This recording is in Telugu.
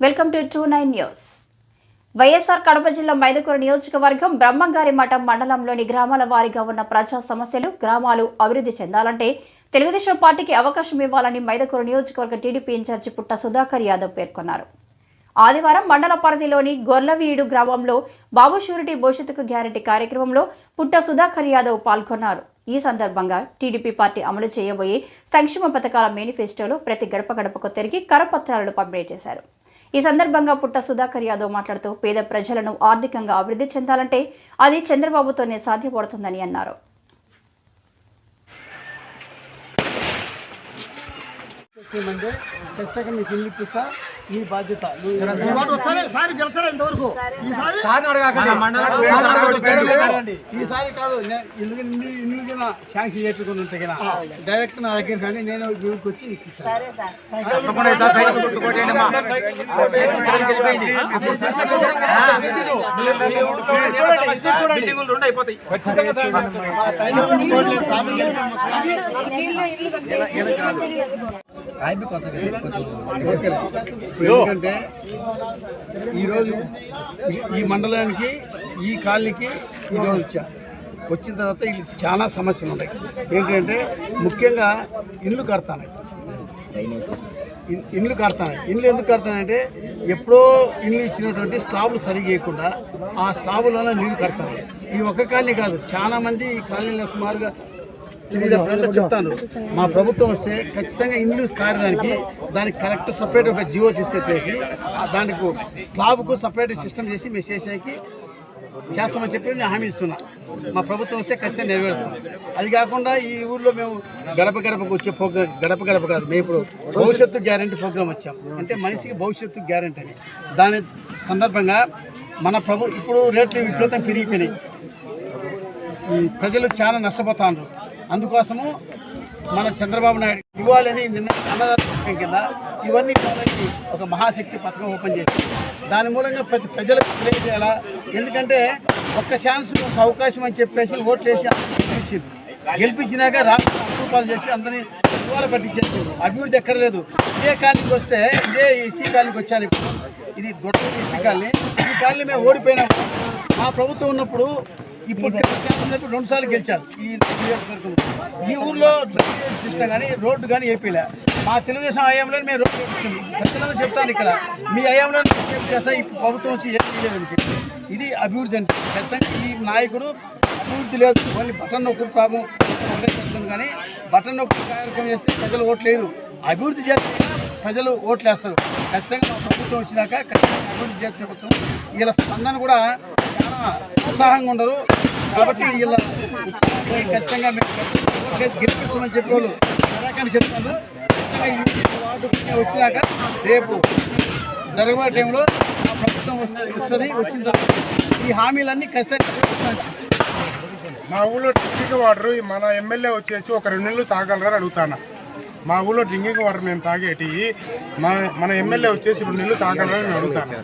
Welcome to two nine news. YSR Kadapa జిల్లా మైదుకూరు నియోజకవర్గం బ్రహ్మంగారి మఠం మండలంలోని గ్రామాల వారీగా ఉన్న ప్రజా సమస్యలు గ్రామాలు అభివృద్ధి చెందాలంటే తెలుగుదేశం పార్టీకి అవకాశం ఇవ్వాలని మైదకూరు నియోజకవర్గ టీడీపీ ఇన్ఛార్జి పుట్ట సుధాకర్ యాదవ్ పేర్కొన్నారు. ఆదివారం మండల పరిధిలోని గొర్లవీడు గ్రామంలో బాబు షూరిటీ భవిష్యత్తుకు గ్యారెంటీ కార్యక్రమంలో పుట్ట సుధాకర్ యాదవ్ పాల్గొన్నారు. ఈ సందర్భంగా టీడీపీ పార్టీ అమలు చేయబోయే సంక్షేమ పథకాల మేనిఫెస్టోలో ప్రతి గడప గడపకు తిరిగి కరపత్రాలను పంపిణీ చేశారు. ఈ సందర్భంగా పుట్ట సుధాకర్ యాదవ్ మాట్లాడుతూ పేద ప్రజలను ఆర్థికంగా అభివృద్ధి చెందాలంటే అది చంద్రబాబుతోనే సాధ్యపడుతుందని అన్నారు. ఖచ్చితంగా మీకు ఇల్లు ఇప్పిస్తా. బాధ్యత ఈ వాడు వస్తానే సారి గెలిచారా ఇంతవరకు ఈసారి ఈసారి కాదు నే- ఇల్లు ఇల్లు ఇల్లు కింద శాంక్షన్ చేసుకుని ఉంటే కదా డైరెక్ట్ నా దగ్గర కానీ నేను ఊరికి వచ్చి ఓకేలే. ఎందుకంటే ఈరోజు ఈ- ఈ మండలానికి ఈ కాలనీకి ఈరోజు వచ్చా. వచ్చిన తర్వాత ఇల్లు చాలా సమస్యలు ఉన్నాయి. ఏంటంటే ముఖ్యంగా ఇల్లు కడతాను ఇండ్లు కడతాను ఇండ్లు ఎందుకు కడతానంటే ఎప్పుడో ఇండ్లు ఇచ్చినటువంటి స్లాబులు సరిగా వేయకుండా ఆ స్లాబులలో నీళ్ళు కడతాను ఈ ఒక్క కాలనీ కాదు చాలా మంది ఈ కాలనీలో సుమారుగా వివిధ ప్రాంతాలు చెప్తాను. మా ప్రభుత్వం వస్తే ఖచ్చితంగా ఇండ్లు కారడానికి దానికి కరెక్ట్ సపరేట్ ఒక జియో తీసుకొచ్చేసి ఆ దానికి స్లాబ్కు సపరేట్ సిస్టమ్ చేసి మేము చేసేకి చేస్తామని చెప్పి నేను హామీ ఇస్తున్నా. మా ప్రభుత్వం వస్తే ఖచ్చితంగా నెరవేరుస్తాం. అది కాకుండా ఈ ఊళ్ళో మేము గడప గడపకు వచ్చే ప్రోగ్రామ్ గడప గడప కాదు మేము ఇప్పుడు భవిష్యత్తు గ్యారంటీ ప్రోగ్రామ్ వచ్చాం. అంటే మనిషికి భవిష్యత్తు గ్యారంటీ అని. దాని సందర్భంగా మన ప్రభు ఇప్పుడు రేట్లు విపరీతం పెరిగిపోయినాయి. ప్రజలు చాలా నష్టపోతారు అందుకోసము మన చంద్రబాబు నాయుడు ఇవ్వాలని నిన్న అన్నదాన పథకం కింద ఇవన్నీ ఇవ్వాలని ఒక మహాశక్తి పథకం ఓపెన్ చేసి దాని మూలంగా ప్రతి ప్రజలకు తెలియజేయాలా? ఎందుకంటే ఒక్క ఛాన్స్ ఒక అవకాశం అని చెప్పేసి ఓట్లు వేసి గెలిచింది. గెలిపించినాక రాష్ట్ర రూపాయలు చేసి అందరినీ ఇవాళ పట్టించేసింది. అభివృద్ధి ఎక్కర్లేదు ఇదే కాలనీకి వస్తే ఇదే ఈసీ కాలనీకి వచ్చాను ఇప్పుడు. ఇది గొడవ ఈసీ కాలనీ. ఈ కాలనీ మేము ఓడిపోయినాము మా ప్రభుత్వం ఉన్నప్పుడు ఇప్పుడు రెండు సార్లు గెలిచారు. ఈ ఈ ఊర్లో డ్రైనేజ్ సిస్టమ్ కానీ రోడ్డు కానీ ఏపీలే. మా తెలుగుదేశం హయాంలో మేము రోడ్డు ప్రజలను చెప్తాను ఇక్కడ మీ హయాంలో చేస్తా ఇప్పుడు ప్రభుత్వం వచ్చి ఏం ఇది అభివృద్ధి అంటే. ఖచ్చితంగా ఈ నాయకుడు అభివృద్ధి లేదు. ఓన్లీ బటన్ నొక్కు ప్రాబ్లం కానీ బటన్ నొక్కు కార్యక్రమం చేస్తే ప్రజలు ఓట్లేరు అభివృద్ధి చేస్తే ప్రజలు ఓట్లు వేస్తారు. ఖచ్చితంగా ప్రభుత్వం వచ్చినాక ఖచ్చితంగా అభివృద్ధి చేసే కోసం వీళ్ళ స్పందన కూడా ఉత్సాహంగా ఉండరు. కాబట్టి వీళ్ళ ఉత్సాహాన్ని ఖచ్చితంగా గెలిపిస్తామని చెప్పేవాళ్ళు అని చెప్తాను ఖచ్చితంగా ఈ వార్డు వచ్చినాక రేపు జరగబోయే టైంలో ప్రభుత్వం వస్తుంది వచ్చిన తర్వాత ఈ హామీలన్నీ ఖచ్చితంగా. మా ఊళ్ళో డ్రింకింగ్ వాటర్ మన ఎమ్మెల్యే వచ్చేసి ఒక రెండు నెలలు తాగలరని అడుగుతాను. మా ఊళ్ళో డ్రింకింగ్ వాటర్ మేము తాగేటి మన మన ఎమ్మెల్యే వచ్చేసి రెండు నెలలు తాగలరని అడుగుతాను.